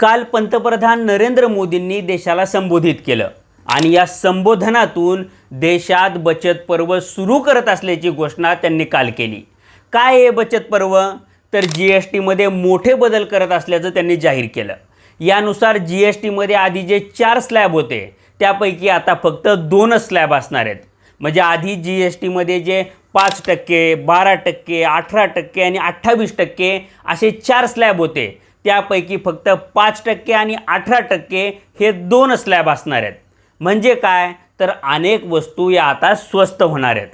काल पंतप्रधान नरेंद्र मोदींनी देशाला संबोधित केलं. आणि या संबोधनातून देशात बचत पर्व सुरू करत असल्याची घोषणा त्यांनी काल केली. काय आहे बचत पर्व? तर जी एस टीमध्ये मोठे बदल करत असल्याचं त्यांनी जाहीर केलं. यानुसार जी एस टीमध्ये आधी जे चार स्लॅब होते त्यापैकी आता फक्त दोनच स्लॅब असणार आहेत. म्हणजे आधी जी एस टीमध्ये जे पाच टक्के बारा टक्के अठरा टक्के आणि अठ्ठावीस टक्के असे चार स्लॅब होते. त्यापैकी फक्त पाच टक्के आणि अठरा टक्के हे दोन स्लॅब असणार आहेत. म्हणजे काय? तर अनेक वस्तू या आता स्वस्त होणार आहेत.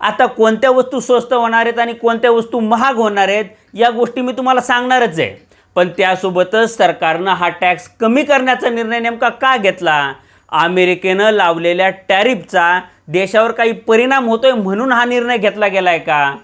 आता कोणत्या वस्तू स्वस्त होणार आहेत आणि कोणत्या वस्तू महाग होणार आहेत या गोष्टी मी तुम्हाला सांगणारच आहे. पण त्यासोबतच सरकारनं हा टॅक्स कमी करण्याचा निर्णय नेमका का घेतला? अमेरिकेनं लावलेल्या टॅरिफचा देशावर काही परिणाम होतोय म्हणून हा निर्णय घेतला गेला आहे का?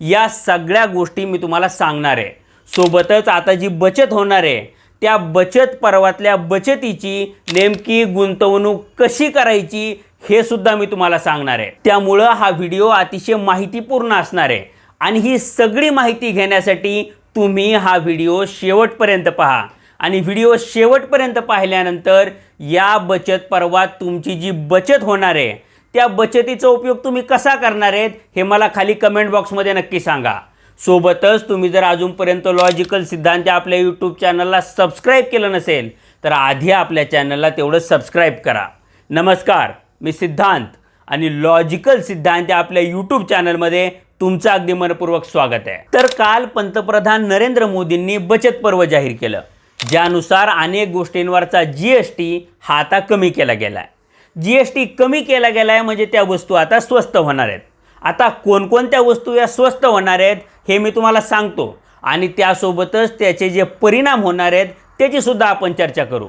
या सगळ्या गोष्टी मी तुम्हाला सांगणार आहे. सोबतच आता जी बचत होणार आहे त्या बचत पर्वातल्या बचतीची नेमकी गुंतवणूक कशी करायची हे सुद्धा मी तुम्हाला सांगणार आहे. त्यामुळं हा व्हिडिओ अतिशय माहितीपूर्ण असणार आहे. आणि ही सगळी माहिती घेण्यासाठी तुम्ही हा व्हिडिओ शेवटपर्यंत पहा. आणि व्हिडिओ शेवटपर्यंत पाहिल्यानंतर या बचत पर्वात तुमची जी बचत होणार आहे त्या बचतीचा उपयोग तुम्ही कसा करणार आहेत हे मला खाली कमेंट बॉक्समध्ये नक्की सांगा. सोबतच तुम्ही जर अजूनपर्यंत लॉजिकल सिद्धांत आपल्या यूट्यूब चॅनलला सबस्क्राईब केलं नसेल तर आधी आपल्या चॅनलला तेवढं सबस्क्राईब करा. नमस्कार मी सिद्धांत आणि लॉजिकल सिद्धांत आपल्या यूट्यूब चॅनलमध्ये तुमचं अगदी मनपूर्वक स्वागत आहे. तर काल पंतप्रधान नरेंद्र मोदींनी बचत पर्व जाहीर केलं ज्यानुसार अनेक गोष्टींवरचा जी एस टी हा आता कमी केला गेला आहे जी एस टी कमी केला गेला आहे म्हणजे त्या वस्तू आता स्वस्त होणार आहेत. आता कोणकोणत्या वस्तू या स्वस्त होणार आहेत हे मी तुम्हाला सांगतो. आणि त्यासोबतच त्याचे जे परिणाम होणार आहेत त्याचीसुद्धा आपण चर्चा करू.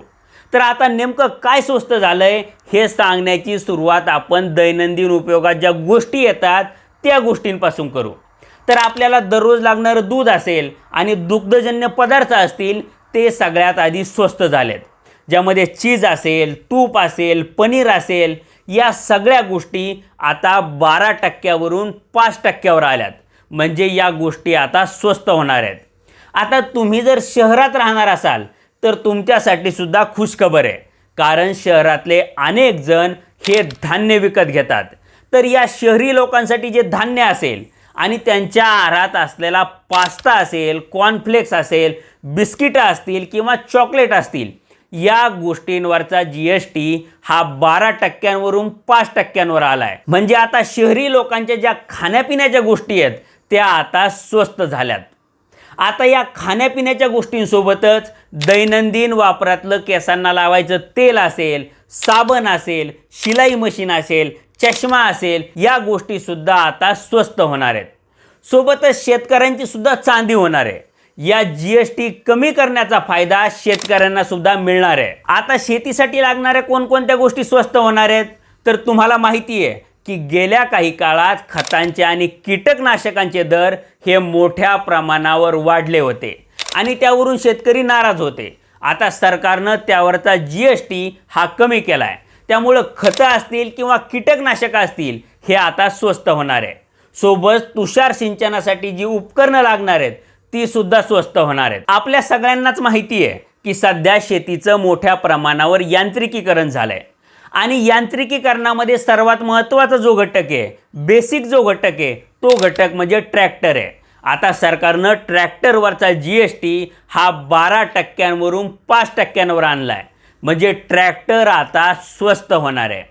तर आता नेमकं काय स्वस्त झालं आहे हे सांगण्याची सुरुवात आपण दैनंदिन उपयोगात ज्या गोष्टी येतात त्या गोष्टींपासून करू. तर आपल्याला दररोज लागणारं दूध असेल आणि दुग्धजन्य पदार्थ असतील ते सगळ्यात आधी स्वस्त झालेत. ज्यामध्ये चीज असेल तूप असेल पनीर असेल या सगळ्या गोष्टी आता बारा टक्क्यावरून पाच टक्क्यावर आल्यात. म्हणजे या गोष्टी आता स्वस्त होणार आहेत. आता तुम्ही जर शहरात राहणार असाल तर तुमच्यासाठी सुद्धा खुशखबर आहे. कारण शहरातले अनेक जण हे धान्य विकत घेतात. तर या शहरी लोकांसाठी जे धान्य असेल आणि त्यांच्या आहारात असलेला पास्ता असेल कॉर्नफ्लेक्स असेल बिस्किटं असतील किंवा चॉकलेट असतील या गोष्टींवरचा जी एस टी हा बारा टक्क्यांवरून पाच टक्क्यांवर आला आहे म्हणजे आता शहरी लोकांच्या ज्या खाण्यापिण्याच्या गोष्टी आहेत त्या आता स्वस्त झाल्यात. आता या खाण्यापिण्याच्या गोष्टींसोबतच दैनंदिन वापरातलं केसांना लावायचं तेल असेल साबण असेल शिलाई मशीन असेल चष्मा असेल या गोष्टीसुद्धा आता स्वस्त होणार आहेत. सोबतच शेतकऱ्यांची सुद्धा चांदी होणार आहे. या जीएसटी कमी करण्याचा फायदा शेतकऱ्यांना सुद्धा मिळणार आहे. आता शेतीसाठी लागणाऱ्या कोणकोणत्या गोष्टी स्वस्त होणार आहेत? तर तुम्हाला माहिती आहे की गेल्या काही काळात खतांचे आणि कीटकनाशकांचे दर हे मोठ्या प्रमाणावर वाढले होते आणि त्यावरून शेतकरी नाराज होते. आता सरकारनं त्यावरचा जी एस टी हा कमी केला आहे त्यामुळं खतं असतील किंवा कीटकनाशकं असतील हे आता स्वस्त होणार आहे. सोबत तुषार सिंचनासाठी जी उपकरणं लागणार आहेत ती सुद्धा स्वस्त होणार आहेत. आपल्या सगळ्यांनाच माहिती आहे की सध्या शेतीचं मोठ्या प्रमाणावर यांत्रिकीकरण झालं आहे आणि यांत्रिकीकरणामध्ये सर्वात महत्त्वाचा जो घटक आहे बेसिक जो घटक आहे तो घटक म्हणजे ट्रॅक्टर आहे. आता सरकारनं ट्रॅक्टरवरचा जी एस टी हा बारा टक्क्यांवरून पाच टक्क्यांवर आणला आहे म्हणजे ट्रॅक्टर आता स्वस्त होणार आहे.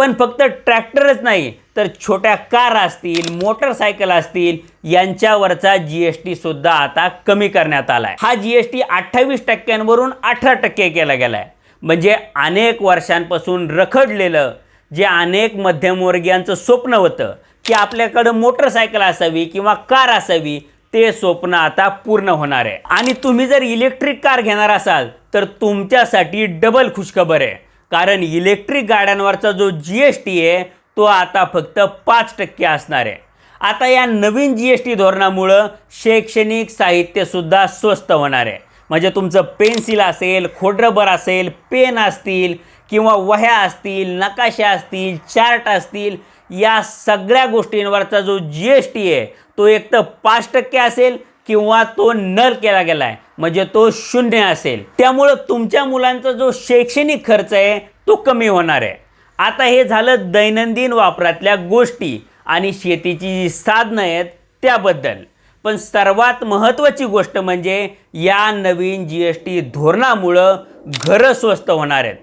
पण फक्त ट्रॅक्टरच नाही तर छोट्या कार असतील मोटरसायकल असतील यांच्यावरचा जी एस टीसुद्धा आता कमी करण्यात आला आहे हा जी एस टी अठ्ठावीस टक्क्यांवरून अठरा टक्के केला गेला आहे म्हणजे अनेक वर्षांपासून रखडलेलं जे अनेक मध्यमवर्गीयांचं स्वप्न होतं की आपल्याकडं मोटरसायकल असावी किंवा कार असावी ते स्वप्न आता पूर्ण होणार आहे. आणि तुम्ही जर इलेक्ट्रिक कार घेणार असाल तर तुमच्यासाठी डबल खुशखबर आहे. कारण इलेक्ट्रिक गाड्यांवरचा जो जी एस टी आहे तो आता फक्त पाच टक्के असणार आहे. आता या नवीन जी एस टी धोरणामुळं शैक्षणिक साहित्यसुद्धा स्वस्त होणार आहे. म्हणजे तुमचं पेन्सिल असेल खोडरबर असेल पेन असतील किंवा वह्या असतील नकाशा असतील चार्ट असतील या सगळ्या गोष्टींवरचा जो जी एस टी आहे तो एक तर पाच टक्के असेल किंवा तो नल केला गेला आहे म्हणजे तो शून्य असेल. त्यामुळं तुमच्या मुलांचा जो शैक्षणिक खर्च आहे तो कमी होणार आहे. आता हे झालं दैनंदिन वापरातल्या गोष्टी आणि शेतीची जी साधनं आहेत त्याबद्दल. पण सर्वात महत्त्वाची गोष्ट म्हणजे या नवीन जी एस टी धोरणामुळं घरं स्वस्त होणार आहेत.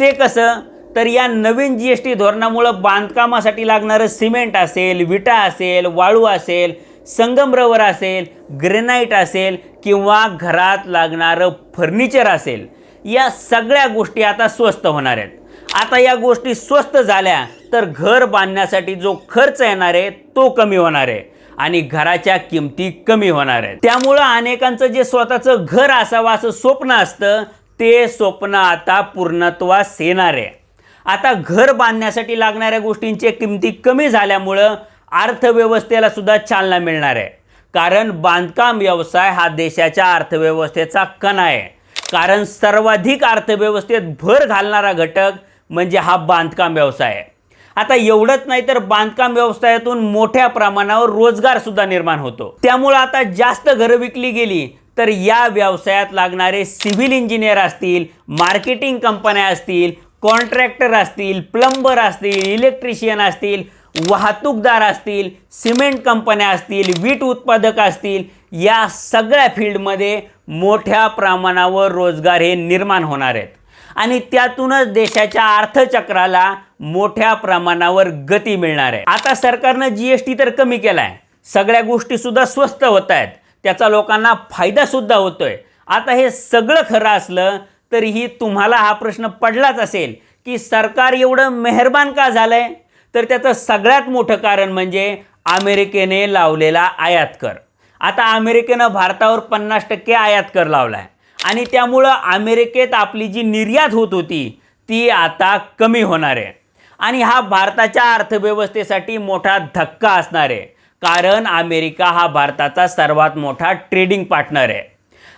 ते कसं? तर या नवीन जी एस टी धोरणामुळं बांधकामासाठी लागणारं सिमेंट असेल विटा असेल वाळू असेल संगमरवर असेल ग्रेनाईट असेल किंवा घरात लागणारं फर्निचर असेल या सगळ्या गोष्टी आता स्वस्त होणार आहेत. आता या गोष्टी स्वस्त झाल्या तर घर बांधण्यासाठी जो खर्च येणार आहे तो कमी होणार आहे आणि घराच्या किमती कमी होणार आहेत. त्यामुळं अनेकांचं जे स्वतःचं घर असावं असं स्वप्न असतं ते स्वप्न आता पूर्णत्वास येणार आहे. आता घर बांधण्यासाठी लागणाऱ्या गोष्टींच्या किमती कमी झाल्यामुळं अर्थव्यवस्थेला सुद्धा चालना मिळणार आहे. कारण बांधकाम व्यवसाय हा देशाच्या अर्थव्यवस्थेचा कणा आहे. कारण सर्वाधिक अर्थव्यवस्थेत भर घालणारा घटक म्हणजे हा बांधकाम व्यवसाय आहे. आता एवढंच नाही तर बांधकाम व्यवसायातून मोठ्या प्रमाणावर रोजगार सुद्धा निर्माण होतो. त्यामुळं आता जास्त घरं विकली गेली तर या व्यवसायात लागणारे सिव्हिल इंजिनियर असतील मार्केटिंग कंपन्या असतील कॉन्ट्रॅक्टर असतील प्लंबर असतील इलेक्ट्रिशियन असतील वाहतूकदार असतील सिमेंट कंपन्या असतील वीट उत्पादक असतील या सगळ्या फील्डमध्ये मोठ्या प्रमाणावर रोजगार हे निर्माण होणार आहेत. आणि त्यातूनच देशाच्या अर्थचक्राला मोठ्या प्रमाणावर गती मिळणार आहे. आता सरकारनं जी एस टी तर कमी केला आहे सगळ्या गोष्टी सुद्धा स्वस्त होत आहेत. त्याचा लोकांना फायदा सुद्धा होतोय. आता हे सगळं खरं असलं तरीही तुम्हाला हा प्रश्न पडलाच असेल की सरकार एवढं मेहरबान का झालंय? तर त्याचं सगळ्यात मोठं कारण म्हणजे अमेरिकेने लावलेला आयात कर आता अमेरिकेनं भारतावर पन्नास टक्के आयात कर लावला आहे आणि त्यामुळं अमेरिकेत आपली जी निर्यात होत होती ती आता कमी होणार आहे. आणि हा भारताच्या अर्थव्यवस्थेसाठी मोठा धक्का असणार आहे. कारण अमेरिका हा भारताचा सर्वात मोठा ट्रेडिंग पार्टनर आहे.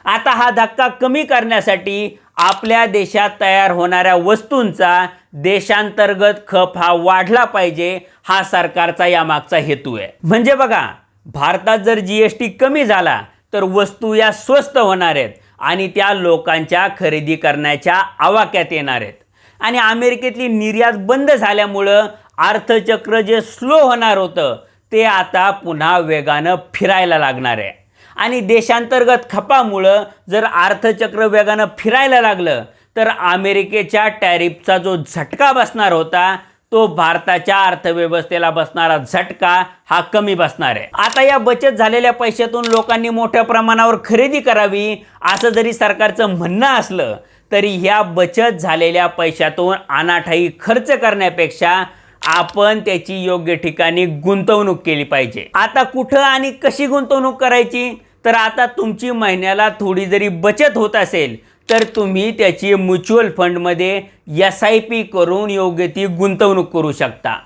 आता हा धक्का कमी करण्यासाठी आपल्या देशात तयार होणाऱ्या वस्तूंचा देशांतर्गत खप हा वाढला पाहिजे हा सरकारचा यामागचा हेतू आहे. म्हणजे बघा भारतात जर जी एस टी कमी झाला तर वस्तू या स्वस्त होणार आहेत आणि त्या लोकांच्या खरेदी करण्याच्या आवाक्यात येणार आहेत. आणि अमेरिकेतली निर्यात बंद झाल्यामुळं अर्थचक्र जे स्लो होणार होतं ते आता पुन्हा वेगानं फिरायला लागणार आहे. आणि देशांतर्गत खपामुळं जर अर्थचक्र वेगानं फिरायला लागलं तर अमेरिकेच्या टॅरिफचा जो झटका बसणार होता तो भारताच्या अर्थव्यवस्थेला बसणारा झटका हा कमी बसणार आहे. आता या बचत झालेल्या पैशातून लोकांनी मोठ्या प्रमाणावर खरेदी करावी असं जरी सरकारचं म्हणणं असलं तरी ह्या बचत झालेल्या पैशातून अनाठाई खर्च करण्यापेक्षा आपण त्याची योग्य ठिकाणी गुंतवणूक केली पाहिजे. आता कुठं आणि कशी गुंतवणूक करायची? तर आता तुमची महिन्याला थोडी जरी बचत होत असेल तर तुम्ही त्याची म्युच्युअल फंडमध्ये एस आय पी करून योग्य ती गुंतवणूक करू शकता.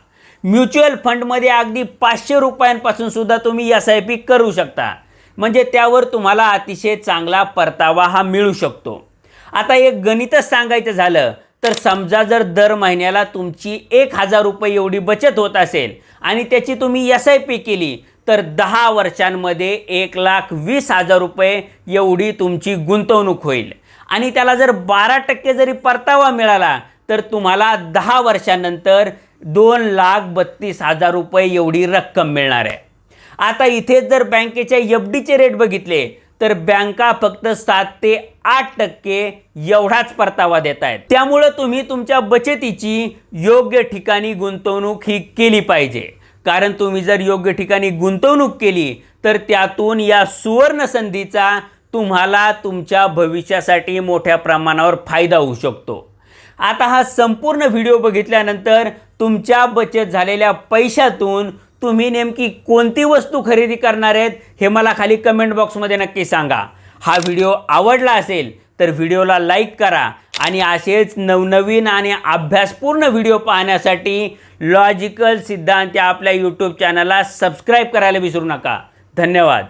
म्युच्युअल फंडमध्ये अगदी पाचशे रुपयांपासून सुद्धा तुम्ही एस आय पी करू शकता. म्हणजे त्यावर तुम्हाला अतिशय चांगला परतावा हा मिळू शकतो. आता एक गणितच सांगायचं झालं तर समजा जर दर महिन्याला तुमची एक हजार रुपये एवढी बचत होत असेल आणि त्याची तुम्ही एस आय पी केली तर दहा वर्षांमध्ये एक लाख वीस हजार रुपये एवढी तुमची गुंतवणूक होईल. आणि त्याला जर बारा टक्के जरी परतावा मिळाला तर तुम्हाला दहा वर्षानंतर दोन लाख बत्तीस हजार रुपये एवढी रक्कम मिळणार आहे. आता इथेच जर बँकेच्या एफ डीचे रेट बघितले तर बँका फक्त सात ते आठ टक्के एवढाच परतावा देत आहेत. त्यामुळं तुम्ही तुमच्या बचतीची योग्य ठिकाणी गुंतवणूक ही केली पाहिजे. कारण तुम्ही जर योग्य ठिकाणी गुंतवणूक केली तर त्यातून या सुवर्ण संधीचा तुम्हाला तुमच्या भविष्यासाठी मोठ्या प्रमाणावर फायदा होऊ शकतो. आता हा संपूर्ण व्हिडिओ बघितल्यानंतर तुमच्या बचत झालेल्या पैशातून तुम्ही नेमकी कोणती वस्तू खरेदी करणार आहेत हे मला खाली कमेंट बॉक्समध्ये नक्की सांगा. हा व्हिडिओ आवडला असेल तर व्हिडिओला लाईक करा आणि असेच नवनवीन आणि अभ्यासपूर्ण व्हिडिओ पाहण्यासाठी लॉजिकल सिद्धांत या आपल्या यूट्यूब चॅनलला सबस्क्राईब करायला विसरू नका. धन्यवाद.